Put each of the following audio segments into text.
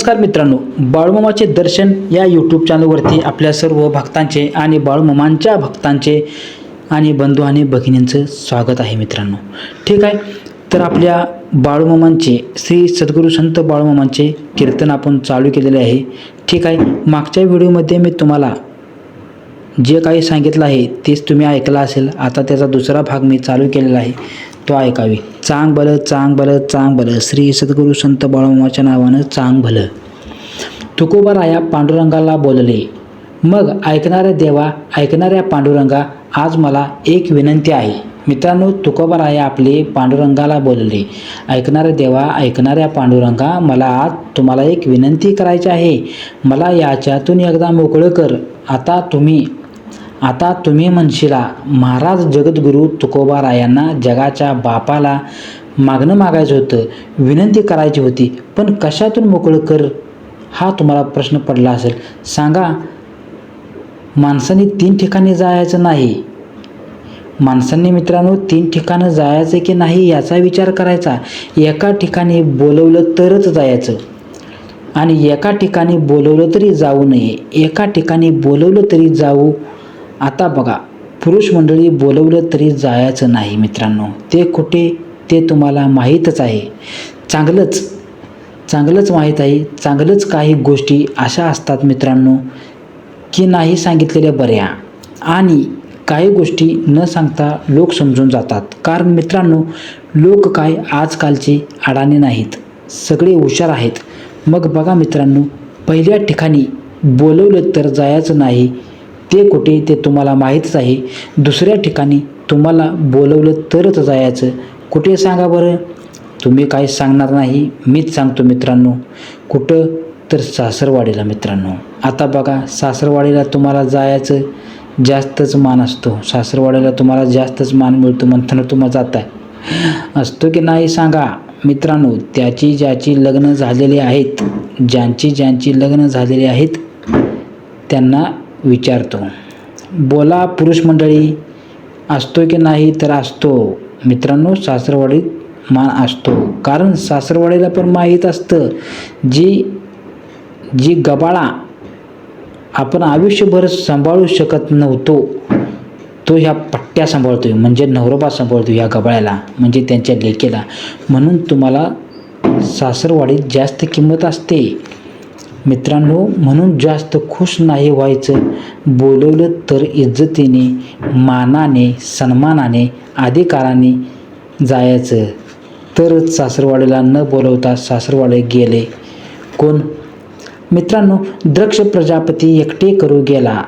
नमस्कार मित्रांनो बाळूमामाचे दर्शन या यूट्यूब चॅनलवरती आपल्या सर्व भक्तांचे आणि बाळूमामांच्या भक्तांचे आणि बंधू आणि भगिनींचं स्वागत आहे मित्रांनो. ठीक आहे? तर आपल्या बाळूमामांचे श्री सद्गुरू संत बाळूमामांचे कीर्तन आपण चालू केलेले आहे. ठीक आहे? मागच्या व्हिडिओमध्ये मी तुम्हाला जे काही सांगितलं आहे तेच तुम्ही ऐकलं असेल. आता त्याचा दुसरा भाग मी चालू केलेला आहे. तो ऐकावे. चांग भलं चांग भलं चांग भलं. श्री सद्गुरू संत बाळूमामाच्या नावानं चांग भलं. तुकोबा राया पांडुरंगाला बोलले मग ऐकणाऱ्या देवा ऐकणाऱ्या पांडुरंगा आज मला एक विनंती आहे. मित्रांनो तुकोबाराया आपले पांडुरंगाला बोलले ऐकणाऱ्या देवा ऐकणाऱ्या पांडुरंगा मला आज तुम्हाला एक विनंती करायची आहे. मला याच्यातून एकदा मोकळं कर. आता तुम्ही आता तुम्ही म्हणशिला महाराज जगद्गुरू तुकोबारायांना जगाच्या बापाला मागणं मागायचं होतं विनंती करायची होती पण कशातून मोकळं कर हा तुम्हाला प्रश्न पडला असेल? सांगा माणसाने तीन ठिकाणी जायचं नाही. माणसांनी मित्रांनो तीन ठिकाणं जायचं की नाही याचा विचार करायचा. एका ठिकाणी बोलवलं तरच जायचं. आणि एका ठिकाणी बोलवलं तरी जाऊ नये. एका ठिकाणी बोलवलं तरी जाऊ आता बघा पुरुष मंडळी बोलवलं तरी जायचं नाही मित्रांनो. ते कुठे ते तुम्हाला माहीतच आहे. चांगलंच चांगलंच माहीत आहे. चांगलंच काही गोष्टी अशा असतात मित्रांनो की नाही सांगितलेल्या बऱ्या. आणि काही गोष्टी न सांगता लोक समजून जातात. कारण मित्रांनो लोक काय आजकालचे अडाणी नाहीत. सगळे हुशार आहेत. मग बघा मित्रांनो पहिल्या ठिकाणी बोलवलं तर जायचं नाही ते कुठे ते तुम्हाला माहीतच आहे. दुसऱ्या ठिकाणी तुम्हाला बोलवलं तरच जायचं. कुठे सांगा बरं? तुम्ही काय सांगणार नाही. मीच सांगतो मित्रांनो. कुठं? तर सासरवाडीला मित्रांनो. आता बघा सासरवाडीला तुम्हाला जायचं जास्तच मान असतो. सासरवाडीला तुम्हाला जास्तच मान मिळतो म्हणताना तुम्हाला जात आहे असतो की नाही सांगा? मित्रांनो त्याची ज्याची लग्न झालेली आहेत ज्यांची ज्यांची लग्न झालेली आहेत त्यांना विचारतो बोला पुरुष मंडळी असतो की नाही तर असतो. मित्रांनो सासरवाडीत मान असतो. कारण सासरवाडीला पण माहीत असतं जी जी गबाळा आपण आयुष्यभर सांभाळू शकत नव्हतो तो ह्या पट्ट्या सांभाळतो आहे म्हणजे नवरोबा सांभाळतो ह्या गबाळ्याला म्हणजे त्यांच्या लेकेला. म्हणून तुम्हाला सासरवाडीत जास्त किंमत असते. मित्रांनो म्हणून जास्त खुश नाही व्हायचं. बोलवलं तर इज्जतीने मानाने सन्मानाने अधिकाराने जायचं. तरच सासरवाडीला न बोलवता सासरवाडी गेले. कोण? मित्रांनो दक्ष प्रजापती एकटे करू गेला.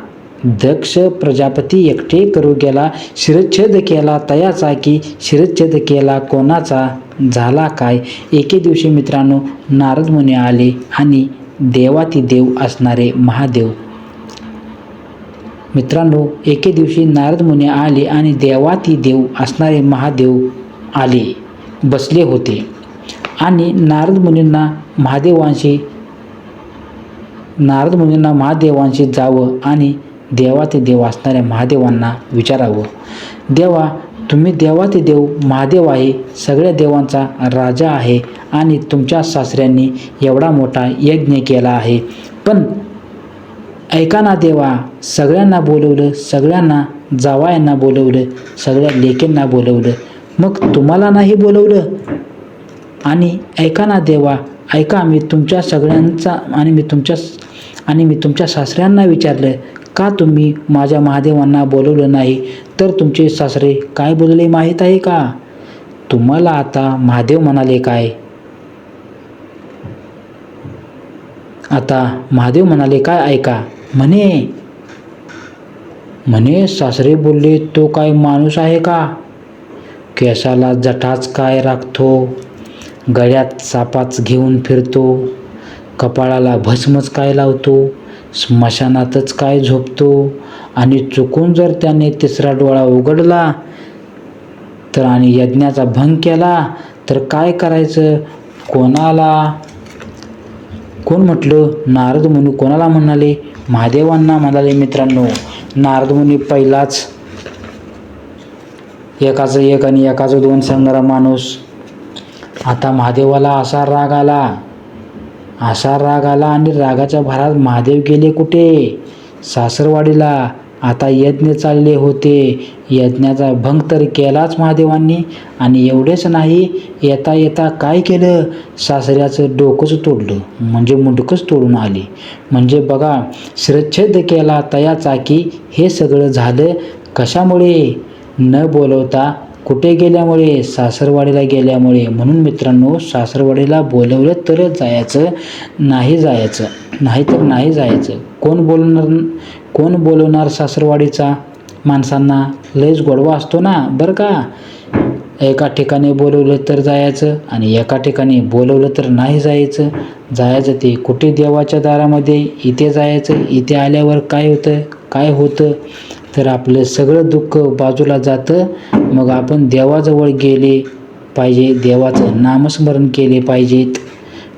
दक्ष प्रजापती एकटे करू गेला. शिरच्छेद केला तयाचा की शिरच्छेद केला कोणाचा? झाला काय? एके दिवशी मित्रांनो नारद मुनी आले आणि देवाती देव असणारे महादेव. मित्रांनो एके दिवशी नारद मुनी आले आणि देवाती देव असणारे महादेव आले बसले होते. आणि नारद मुनींना महादेवांशी नारद मुनींना महादेवांशी जावं आणि देवाते देव असणाऱ्या महादेवांना विचारावं. देवा तुम्ही देवाते देव महादेव आहे सगळ्या देवांचा राजा आहे आणि तुमच्या सासऱ्यांनी एवढा मोठा यज्ञ केला आहे. पण ऐका ना देवा सगळ्यांना बोलवलं सगळ्यांना जावायांना बोलवलं सगळ्या लेकींना बोलवलं. मग तुम्हाला नाही बोलवलं? आणि ऐका ना देवा ऐका मी तुमच्या सगळ्यांचा आणि मी तुमच्या आणि मी तुमच्या सासऱ्यांना विचारलं का तुम्ही माझ्या महादेवांना बोलवलं नाही? तर तुमचे सासरे काय बोलले माहीत आहे का? तुम्हाला आता महादेव म्हणाले काय? आता महादेव म्हणाले काय ऐका? म्हणे म्हणे सासरे बोलले तो काय माणूस आहे का? केसाला जटाच काय राखतो? गळ्यात सापाच घेऊन फिरतो? कपाळाला भस्मच काय लावतो? स्मशानातच काय झोपतो? आणि चुकून जर त्याने तिसरा डोळा उघडला तर आणि यज्ञाचा भंग केला तर काय करायचं? कोणाला? कोण म्हटलं? नारद मुनी कोणाला म्हणाले? महादेवांना म्हणाले मित्रांनो नारद मुनी पहिलाच एकाचं एक आणि एकाचं दोन सांगणारा माणूस. आता महादेवाला असा राग आला असा राग आला आणि रागाच्या भरात महादेव गेले कुठे? सासरवाडीला. आता यज्ञ चालले होते. यज्ञाचा भंग तर केलाच महादेवांनी आणि एवढेच नाही येता येता काय केलं? सासऱ्याचं डोकंच तोडलं म्हणजे मुंडकंच तोडून आली. म्हणजे बघा शिरच्छेद केला तयाचा की हे सगळं झालं कशामुळे? न बोलवता कुठे गेल्यामुळे? सासरवाडीला गेल्यामुळे. म्हणून मित्रांनो सासरवाडीला बोलवलं तरच जायचं नाही जायचं नाही तर नाही जायचं. कोण बोलणार कोण बोलवणार सासरवाडीचा? माणसांना लयच गोडवा असतो ना बरं का? एका ठिकाणी बोलवलं तर जायचं आणि एका ठिकाणी बोलवलं तर नाही जायचं. जायचं ते कुठे देवाच्या दारामध्ये? इथे जायचं. इथे आल्यावर काय होतं? काय होतं? तर आपलं सगळं दुःख बाजूला जातं. मग आपण देवाजवळ गेले पाहिजे. देवाचं नामस्मरण केले पाहिजेत.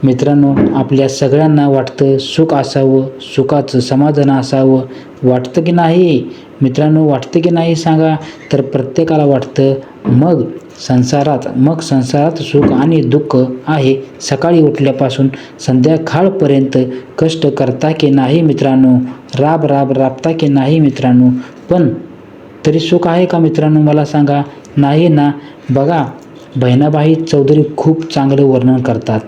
मित्रांनो आपल्या सगळ्यांना वाटतं सुख असावं सुखाचं समाधान असावं. वाटतं की नाही? मित्रांनो वाटतं की नाही सांगा. तर प्रत्येकाला वाटतं मग संसारात मग संसारात सुख आणि दुःख आहे. सकाळी उठल्यापासून संध्याकाळपर्यंत कष्ट करता की नाही मित्रांनो? राब राब राबता की नाही मित्रांनो? पण तरी सुख आहे का मित्रांनो मला सांगा? नाही ना. बघा बहिणाबाई चौधरी खूप चांगलं वर्णन करतात.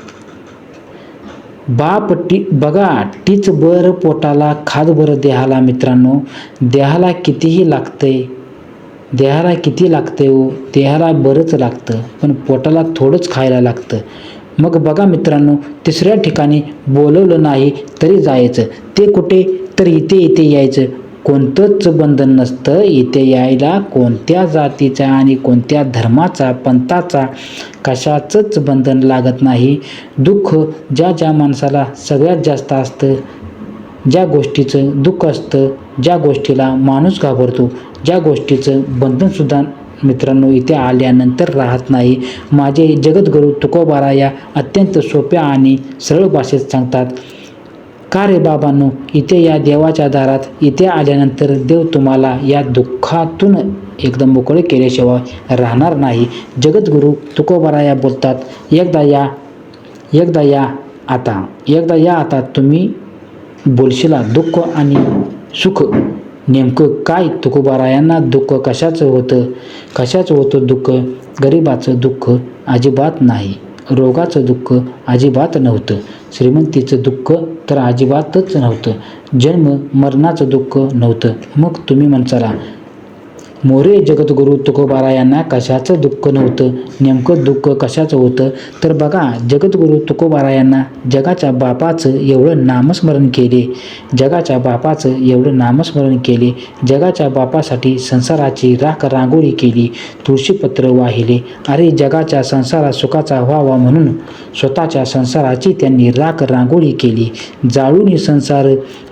बाप टी बघा टीच बर पोटाला खाद बरं देहाला मित्रांनो. देहाला कितीही लागतंय देहाला किती लागते हो देहाला बरंच लागतं पण पोटाला थोडंच खायला लागतं. मग बघा मित्रांनो तिसऱ्या ठिकाणी बोलवलं नाही तरी जायचं. ते कुठे? तर इथे इथे यायचं. कोणतंच बंधन नसतं. इथे यायला कोणत्या जातीचा आणि कोणत्या धर्माचा पंथाचा कशाचंच बंधन लागत नाही. दुःख ज्या ज्या माणसाला सगळ्यात जास्त असतं ज्या गोष्टीचं दुःख असतं ज्या गोष्टीला माणूस घाबरतो ज्या गोष्टीचं बंधनसुद्धा मित्रांनो इथे आल्यानंतर राहत नाही. माझे जगद्गुरू तुकोबारा या अत्यंत सोप्या आणि सरळ भाषेत सांगतात का रे बाबांनो? इथे या देवाच्या दारात इथे आल्यानंतर देव तुम्हाला या दुःखातून एकदम मोकळे केल्याशिवाय राहणार नाही. जगद्गुरू तुकोबाराया बोलतात एकदा या एकदा या आता एकदा या आता तुम्ही बोलशिला दुःख आणि सुख. नेमकं काय तुकोबारायांना दुःख? कशाचं होतं? कशाचं होतं दुःख? गरिबाचं दुःख अजिबात नाही. रोगाचं दुःख अजिबात नव्हतं. श्रीमंतीचं दुःख तर अजिबातच नव्हतं. जन्म मरणाचं दुःख नव्हतं. मग तुम्ही म्हणसाला मोरे जगद्गुरू तुकोबारा यांना कशाचं दुःख नव्हतं? नेमकं दुःख कशाचं होतं? तर बघा जगद्गुरू तुकोबारा यांना जगाच्या बापाचं एवढं नामस्मरण केले. जगाच्या बापाचं एवढं नामस्मरण केले. जगाच्या बापासाठी संसाराची राख रांगोळी केली. तुळशीपत्र वाहिले. अरे जगाच्या संसारात सुखाचा व्हावा म्हणून स्वतःच्या संसाराची त्यांनी राख रांगोळी केली. जाळूनी संसार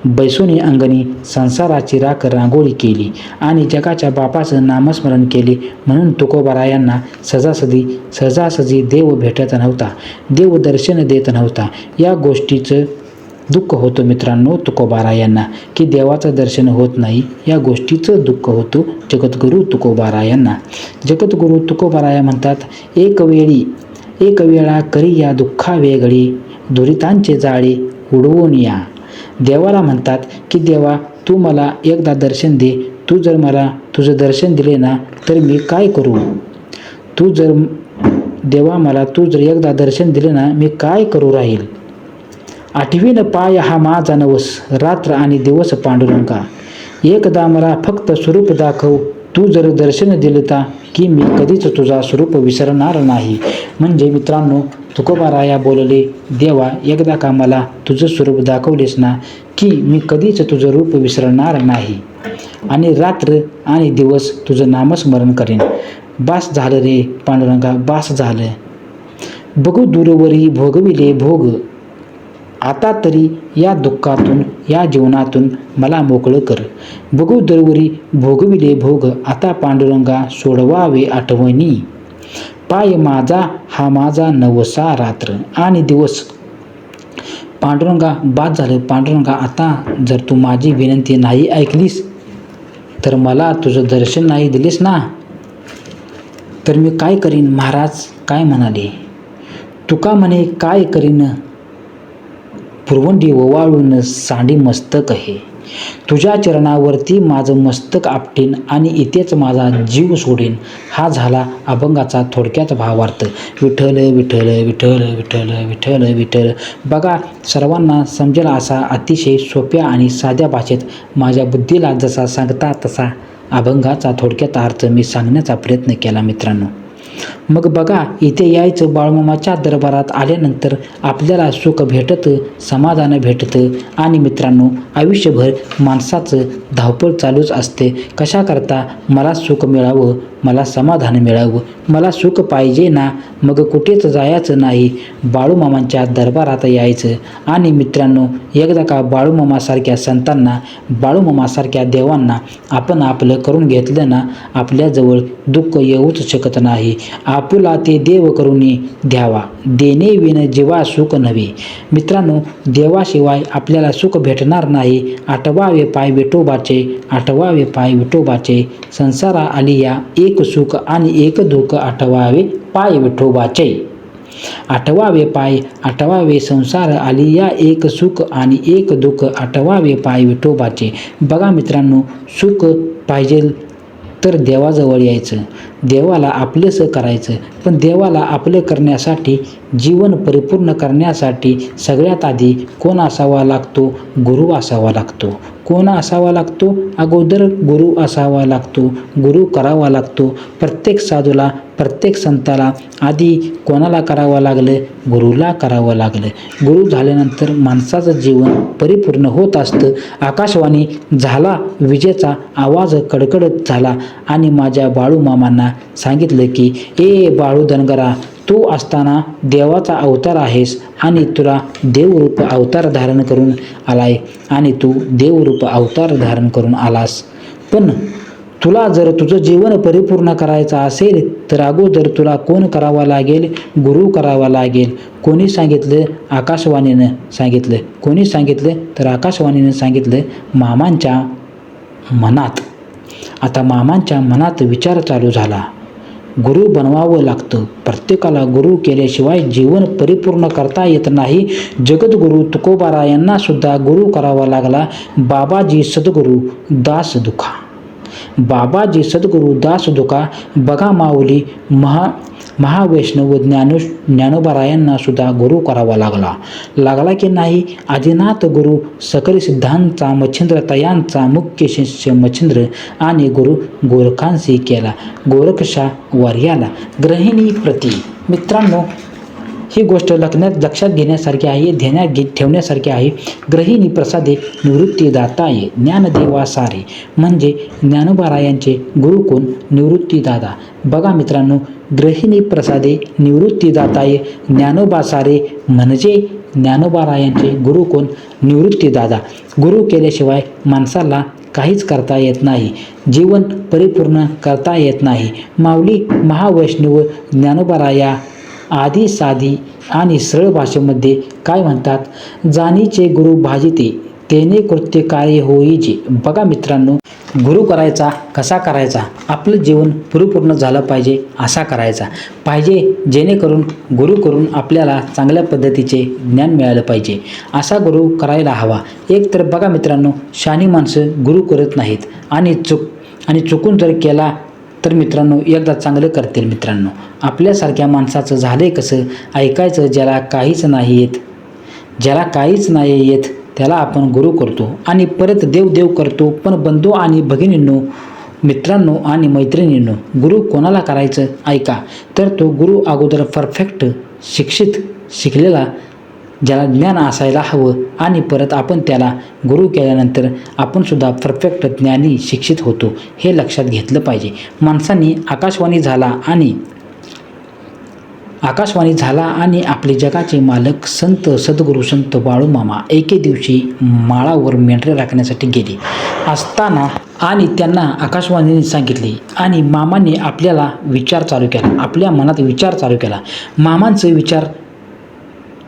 बैसोनी अंगणी संसाराची राख रांगोळी केली. आणि जगाच्या बापा देवाचं नामस्मरण केले. म्हणून तुकोबारा यांना सजासजी सहजासहजी देव भेटत नव्हता. देव दर्शन देत नव्हता. या गोष्टीचं दुःख होतं मित्रांनो तुकोबारा यांना की देवाचं दर्शन होत नाही. या गोष्टीचं दुःख होतं जगद्गुरू तुकोबारा यांना. जगद्गुरू तुकोबाराया म्हणतात एक वेळी एक वेळा करी या दुःखा वेगळी दुरितांचे जाळे उडवून या. देवाला म्हणतात की देवा तू मला एकदा दर्शन दे तू जर मला तुझं दर्शन दिले ना तर मी काय करू? तू जर देवा मला तू जर एकदा दर्शन दिले ना मी काय करू राहील? आठवीन पाय हा माझा नवस रात्र आणि दिवस पांडुरंगा एकदा मला फक्त स्वरूप दाखव तू जर दर्शन दिलता की मी कधीच तुझा स्वरूप विसरणार नाही. म्हणजे मित्रांनो तुकोबाराया बोलले देवा एकदा का मला तुझं स्वरूप दाखवलेस ना की मी कधीच तुझं रूप विसरणार नाही. आणि रात्र आणि दिवस तुझं नामस्मरण करेन. बास झालं रे पांडुरंगा बास झालं. बघू दूरवरी भोगविले भोग. आता तरी या दुःखातून या जीवनातून मला मोकळं कर. बघू दरवरी भोगविले भोग. आता पांडुरंगा सोडवावे आठवणी. पाय माझा हा माझा नवसा रात्र आणि दिवस. पांडुरंगा बाद झालं. पांडुरंगा आता जर तू माझी विनंती नाही ऐकलीस तर मला तुझं दर्शन नाही दिलेस ना? तर मी काय करीन महाराज? काय म्हणाले? तुका म्हणे काय करीन? पुरवंडी ओवाळून सांडी मस्तक हे तुझ्या चरणावरती माझं मस्तक आपटीन आणि इथेच माझा जीव सोडेन. हा झाला अभंगाचा थोडक्यात भावार्थ. विठ्ठल विठ्ठल विठ्ठल विठ्ठल विठ्ठल विठ्ठल. बघा सर्वांना समजेल असा अतिशय सोप्या आणि साध्या भाषेत माझ्या बुद्धीला जसा सांगता तसा अभंगाचा थोडक्यात अर्थ मी सांगण्याचा प्रयत्न केला मित्रांनो. मग बघा इथे यायचं बाळमामाच्या दरबारात आल्यानंतर आपल्याला सुख भेटतं समाधान भेटतं. आणि मित्रांनो आयुष्यभर माणसाचं धावपळ चालूच असते. कशाकरता मला सुख मिळावं मला समाधान मिळावं. मला सुख पाहिजे ना. मग कुठेच जायचं नाही. बाळूमामांच्या दरबारात यायचं. आणि मित्रांनो एकदा का बाळूमामासारख्या संतांना बाळूमामासारख्या देवांना आपण आपलं करून घेतलं ना आपल्याजवळ दुःख येऊच शकत नाही. आपुला ते देव करून द्यावा. देणे विन जीवा सुख नव्हे. मित्रांनो देवाशिवाय आपल्याला सुख भेटणार नाही. आठवावे पाय विठोबाचे आठवावे पाय विठोबाचे. संसारा आली या एक सुख आणि एक दुःख आठवावे पाय विठोबाचे. आठवावे पाय आठवावे संसार आली या एक सुख आणि एक दुःख आठवावे पाय विठोबाचे. बघा मित्रांनो सुख पाहिजे तर देवाजवळ यायचं. देवाला आपलंसं करायचं. पण देवाला आपलं करण्यासाठी जीवन परिपूर्ण करण्यासाठी सगळ्यात आधी कोण असावा लागतो? गुरु असावा लागतो. कोण असावा लागतो? अगोदर गुरु असावा लागतो गुरु करावा लागतो. प्रत्येक साधूला प्रत्येक संताला आधी कोणाला करावं लागलं? गुरुला करावं लागलं. गुरु झाल्यानंतर माणसाचं जीवन परिपूर्ण होत असतं. आकाशवाणी झाला विजेचा आवाज कडकडत झाला आणि माझ्या बाळू मामांना सांगितलं की ए बाळू धनगरा तू असताना देवाचा अवतार आहेस आणि तुला देवरूप अवतार धारण करून आलाय आणि तू देवरूप अवतार धारण करून आलास. पण तुला जर तुझं जीवन परिपूर्ण करायचं असेल तर अगोदर तुला कोण करावा लागेल? गुरु करावा लागेल. कोणी सांगितलं? आकाशवाणीनं सांगितलं. कोणी सांगितलं? तर आकाशवाणीनं सांगितलं मामांच्या मनात. आता मामांच्या मनात विचार चालू झाला. गुरु बनवावं लागतं. प्रत्येकाला गुरु केल्याशिवाय जीवन परिपूर्ण करता येत नाही. जगद्गुरू तुकोबारा यांनासुद्धा गुरु करावा लागला. बाबाजी सद्गुरू दास दुखा. बाबाजी सद्गुरू दास दुखा. बघा माऊली महा महावैष्णव ज्ञानो ज्ञानोबरायांना सुद्धा गुरु करावा लागला. लागला की नाही? आदिनाथ गुरु सकल सिद्धांचा मच्छिंद्र तयांचा मुख्य शिष्य मच्छिंद्र आणि गुरु गोरखांशी केला. गोरखशा वर्याला ग्रहिणी प्रती. मित्रांनो ही गोष्ट लग्नात लक्षात घेण्यासारखी आहे ध्यानात घे ठेवण्यासारखी आहे. ग्रहिणी प्रसादे निवृत्तीदाता आहे. ज्ञानदेवा सारे. म्हणजे ज्ञानोबारायांचे गुरु कोण? निवृत्तीदादा बघा मित्रांनो ग्रहिणी प्रसादे निवृत्तीदाताये ज्ञानोबा सारे म्हणजे ज्ञानोबारायांचे गुरु कोण? निवृत्तीदादा गुरु केल्याशिवाय माणसाला काहीच करता येत नाही. जीवन परिपूर्ण करता येत नाही. माऊली महावैष्णव ज्ञानोबाराया आधी साधी आणि सरळ भाषेमध्ये काय म्हणतात? जाणीचे गुरु भाजिते. तेने कृत्य कार्य होईचे बघा मित्रांनो गुरु करायचा कसा करायचा? आपलं जीवन परिपूर्ण झालं पाहिजे असा करायचा. पाहिजे जेणेकरून गुरु करून आपल्याला चांगल्या पद्धतीचे ज्ञान मिळालं पाहिजे. असा गुरु करायला हवा. एक तर बघा मित्रांनो शानी माणसं गुरु करत नाहीत. आणि चुक आणि चुकून जर केला तर मित्रांनो एकदा चांगलं करतील मित्रांनो. आपल्यासारख्या माणसाचं झालंय कसं? ऐकायचं ज्याला काहीच नाही येत. ज्याला काहीच नाही येत त्याला आपण गुरु करतो आणि परत देव देव करतो. पण बंधू आणि भगिनींनो मित्रांनो आणि मैत्रिणींनो गुरु कोणाला करायचं? ऐका. तर तो गुरु अगोदर परफेक्ट शिक्षित शिकलेला ज्याला ज्ञान असायला हवं आणि परत आपण त्याला गुरु केल्यानंतर आपणसुद्धा परफेक्ट ज्ञानी शिक्षित होतो हे लक्षात घेतलं पाहिजे. माणसांनी आकाशवाणी झाला आणि आकाशवाणी झाला आणि आपले जगाचे मालक संत सद्गुरू संत बाळूमामा एके दिवशी माळावर मेंढरे राखण्यासाठी गेले. असताना आणि त्यांना आकाशवाणीने सांगितले आणि मामाने आपल्याला विचार चालू केला. आपल्या मनात विचार चालू केला. मामांचे विचार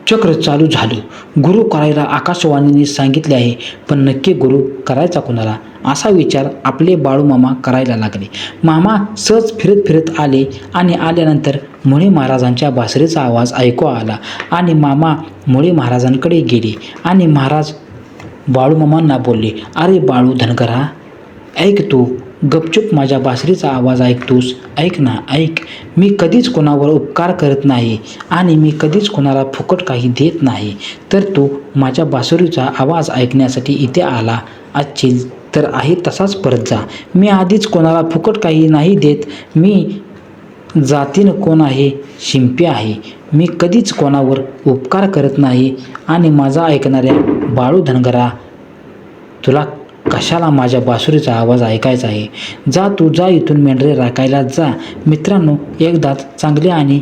चक्र चालू झालं. गुरु करायला आकाशवाणीने सांगितले आहे पण नक्की गुरु करायचा कोणाला? असा विचार आपले बाळूमामा करायला लागले. मामा सहज फिरत फिरत आले आणि आल्यानंतर मुळे महाराजांच्या बासरीचा आवाज ऐकू आला आणि मामा मुळे महाराजांकडे गेले आणि महाराज बाळूमामांना बोलले अरे बाळू धनगरा ऐक तू गपचूप माझ्या बासरीचा आवाज ऐकतोस. ऐक ना ऐक. मी कधीच कोणावर उपकार करत नाही आणि मी कधीच कोणाला फुकट काही देत नाही. तर तू माझ्या बासरीचा आवाज ऐकण्यासाठी इथे आला असशील तर आहे तसाच परत जा. मी आधीच कोणाला फुकट काही नाही देत. मी जातीनं कोण आहे? शिंपी आहे. मी कधीच कोणावर उपकार करत नाही. आणि माझा ऐकणाऱ्या बाळू धनगरा तुला कशाला माझ्या बासुरीचा आवाज ऐकायचा आहे? जा तू जा इथून मेंढरे राखायला जा. मित्रांनो एकदाच चांगले आणि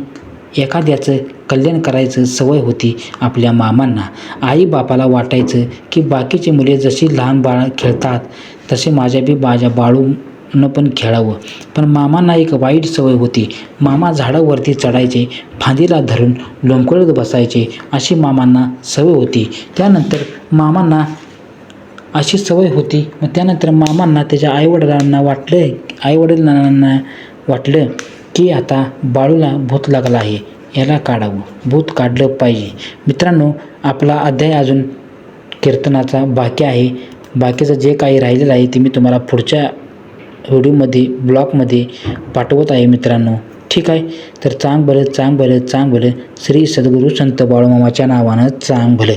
एखाद्याचं कल्याण करायचं सवय होती आपल्या मामांना. आई बापाला वाटायचं की बाकीची मुले जशी लहान बाळ खेळतात तसे माझ्या बी माझ्या बाळूनं पण खेळावं. पण मामांना एक वाईट सवय होती. मामा झाडावरती चढायचे फांदीला धरून लोंबकळत बसायचे अशी मामांना सवय होती. त्यानंतर मामांना अशी सवय होती. मग त्यानंतर मामांना त्याच्या आईवडिलांना वाटलं आईवडिलांना वाटलं की आता बाळूला भूत लागला आहे याला काढावं. भूत काढलं पाहिजे. मित्रांनो आपला अध्याय अजून कीर्तनाचा बाकी आहे. बाकीचं जे काही राहिलेलं आहे ते मी तुम्हाला पुढच्या व्हिडिओमध्ये ब्लॉगमध्ये पाठवत आहे मित्रांनो. ठीक आहे? तर चांग भलं चांग भलं चांग भलं. श्री सद्गुरू संत बाळूमामाच्या नावानं चांग भलं.